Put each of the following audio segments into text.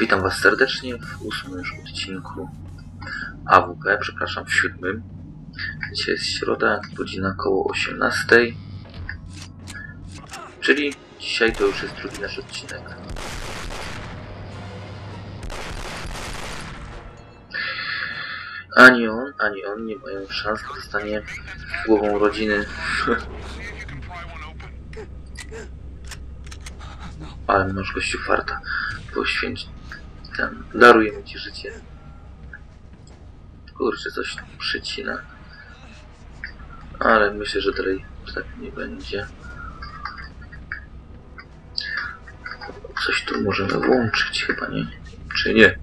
Witam Was serdecznie w ósmym już odcinku AWP, przepraszam, w siódmym. Dzisiaj jest środa, godzina około 18. Czyli dzisiaj to już jest drugi nasz odcinek. Ani on, ani on nie mają szans na zostanie głową rodziny. Ale masz gościu farta. Poświęć. Ten. Darujemy ci życie. Kurczę, coś przycina. Ale myślę, że dalej tak nie będzie. Coś tu możemy włączyć, chyba nie? Czy nie?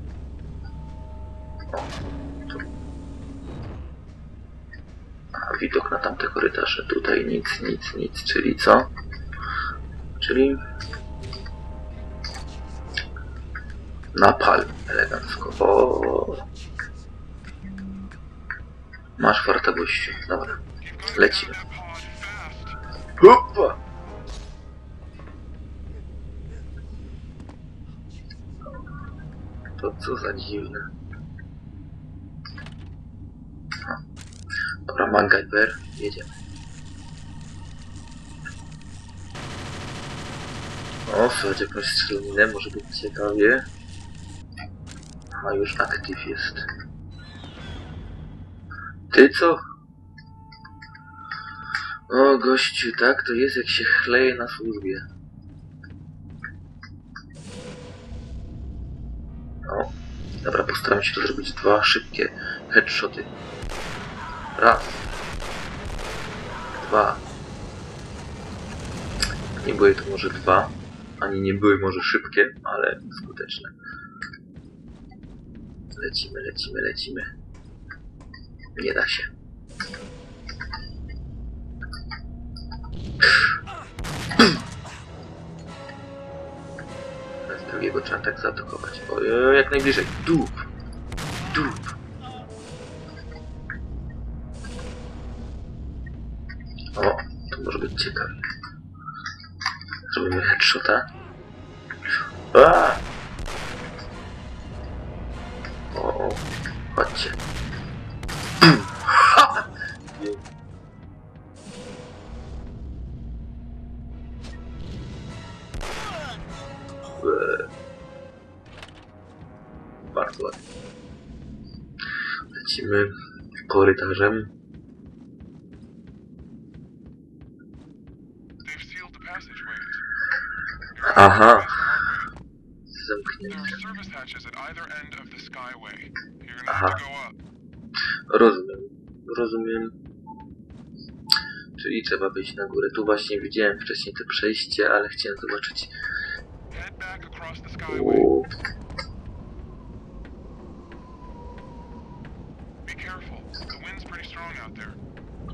A, widok na tamte korytarze. Tutaj nic, nic, nic. Czyli co? Czyli Napal elegancko. O. Masz farta gościu. Dobra. Lecimy. Hopa! To co za dziwne. Dobra, MacGyver, jedziemy. O, słuchajcie, jakąś strzelinę, może być ciekawie. A już aktyw jest. Ty co? O gościu, tak to jest jak się chleje na służbie. O, dobra, postaram się to zrobić dwa szybkie headshoty. Raz. Dwa. Nie były to może dwa, ani nie były może szybkie, ale skuteczne. Lecimy, lecimy, lecimy. Nie da się. Teraz drugiego trzeba tak zaatakować. Ojej, jak najbliżej. Dup! Dup! O, to może być ciekawe. Zrobimy headshota. Aaaa! Eee. Bardzo ładnie. Lecimy korytarzem. Aha, Aha. Rozumiem, rozumiem. Czyli trzeba wyjść na górę. Tu właśnie widziałem wcześniej te przejście, ale chciałem zobaczyć. Uuu.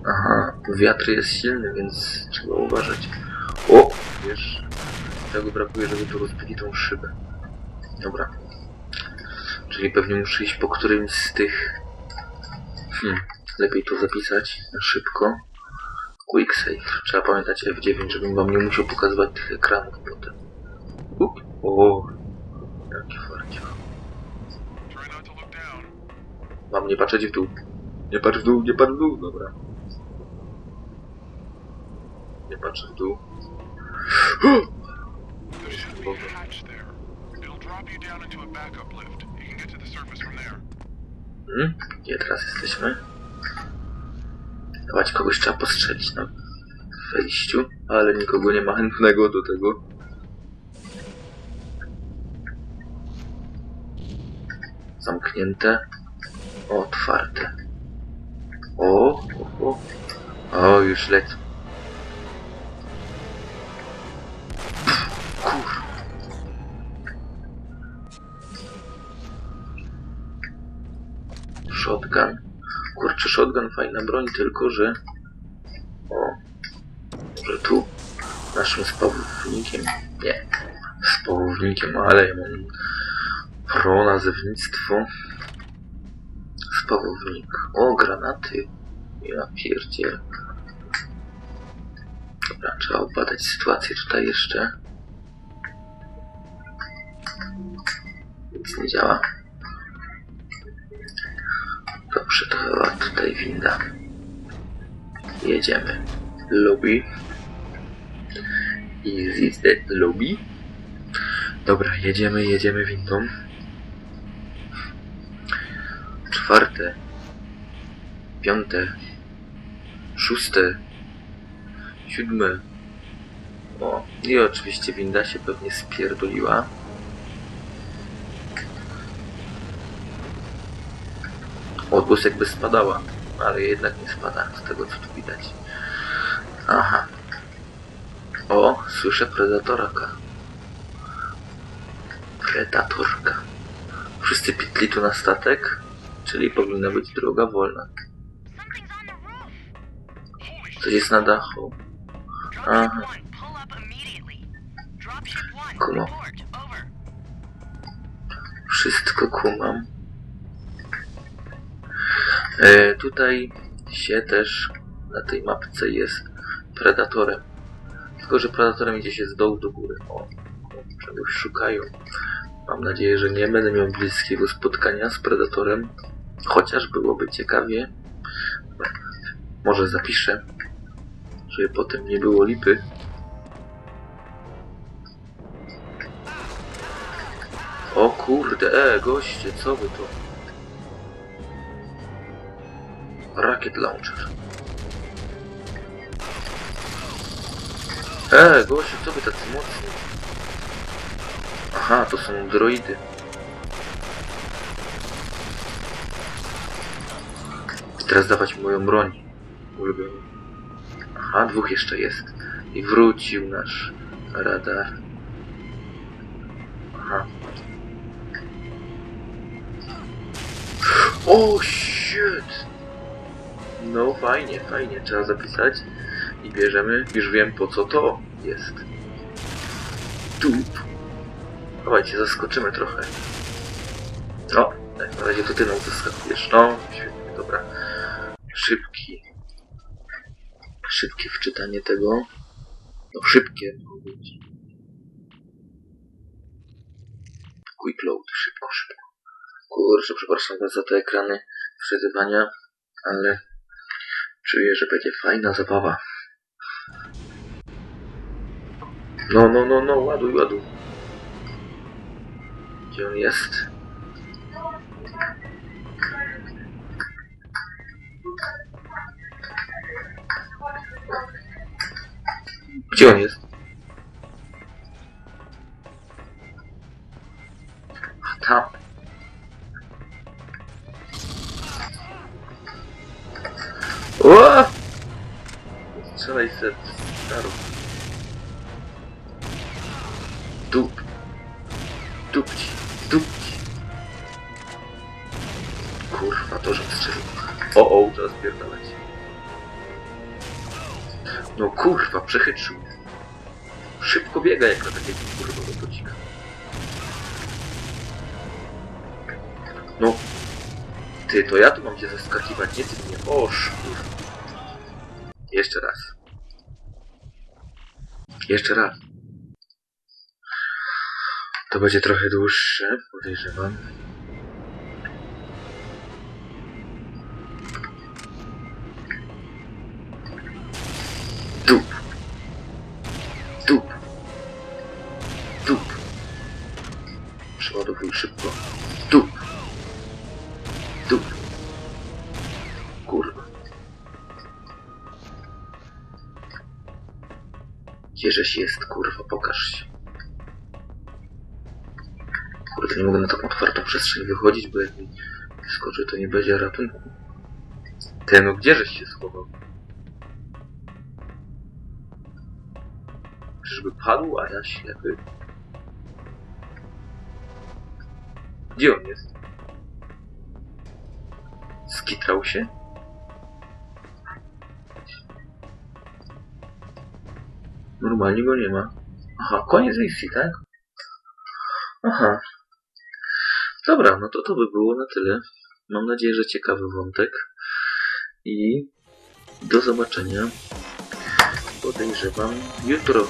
Aha, wiatr jest silny, więc trzeba uważać. O, wiesz, tego brakuje, żeby tu rozbili tą szybę. Dobra. Czyli pewnie muszę iść po którymś z tych... Hmm, lepiej to zapisać na szybko. Quick save. Trzeba pamiętać F9, żebym wam nie musiał pokazywać tych ekranów potem. Up. O, jaki down. Mam nie patrzeć w dół. Nie patrz w dół, nie patrz w dół, dobra. Nie patrzę w dół. There Hmm? Gdzie teraz jesteśmy? Dawać kogoś trzeba postrzelić na wejściu, ale nikogo nie ma chętnego do tego. Zamknięte. Otwarte. O, o, o. O, już lecę. Shotgun fajna broń, tylko że... O, może tu naszym spawownikiem... Nie, spawownikiem, ale ja mam pro nazewnictwo. Spawownik. O, granaty. Ja pierdziel. Dobra, trzeba obadać sytuację tutaj jeszcze. Nic nie działa. Chyba tutaj winda. Jedziemy. Lobby. Is that lobby? Dobra, jedziemy, jedziemy windą. Czwarte. Piąte. Szóste. Siódme. O, i oczywiście winda się pewnie spierdoliła. Odgłos jakby spadała, ale jednak nie spada, z tego co tu widać. Aha. O, słyszę predatoraka. Predatorka. Wszyscy pitli tu na statek, czyli powinna być droga wolna. Coś jest na dachu. Aha. one, pull up tutaj się też na tej mapce jest predatorem. Tylko, że predatorem idzie się z dołu do góry. O, czegoś szukają. Mam nadzieję, że nie będę miał bliskiego spotkania z predatorem. Chociaż byłoby ciekawie. Może zapiszę, żeby potem nie było lipy. O kurde, e, goście, co wy to? Rocket launcher. E, goście, co wy tacy mocni? Aha, to są droidy. Teraz dawać moją broń. Ulubioną. Aha, dwóch jeszcze jest. I wrócił nasz radar. Aha. O shit! No fajnie, fajnie, trzeba zapisać i bierzemy, już wiem po co to jest. Tup. Dawajcie, zaskoczymy trochę. No, na razie to ty nam zaskakujesz. No, świetnie, dobra. Szybki. Szybkie wczytanie tego. No, szybkie mogą być. Quick load, szybko, szybko. Kurczę, przepraszam za te ekrany wczytywania, ale czuję, że będzie fajna zabawa. No, no, no, no, ładuj, ładuj. Gdzie on jest? Gdzie on jest? O! Strzelaj se starą. Dup. Dupci. Dupci. Kurwa, to że strzelił. O, o, trzeba spierdalać. No kurwa, przechytrzył. Szybko biega jak na takiego kurwa robocika. No. Ty, to ja tu mam cię zaskakiwać, nie ty mnie. O, szkur. Jeszcze raz. Jeszcze raz. To będzie trochę dłuższe, podejrzewam. Dup. Dup. Dup. Przeładowuj szybko. Dup. Gdzieżeś jest, kurwa, pokaż się. Kurde, nie mogę na taką otwartą przestrzeń wychodzić, bo jak mi skoczy, to nie będzie ratunku. Ty, no gdzieżeś się schował? Czyżby padł, a ja ślepy? Gdzie on jest? Skitrał się? Normalnie go nie ma. Aha, koniec misji, tak? Aha. Dobra, no to to by było na tyle. Mam nadzieję, że ciekawy wątek. I do zobaczenia. Podejrzewam jutro.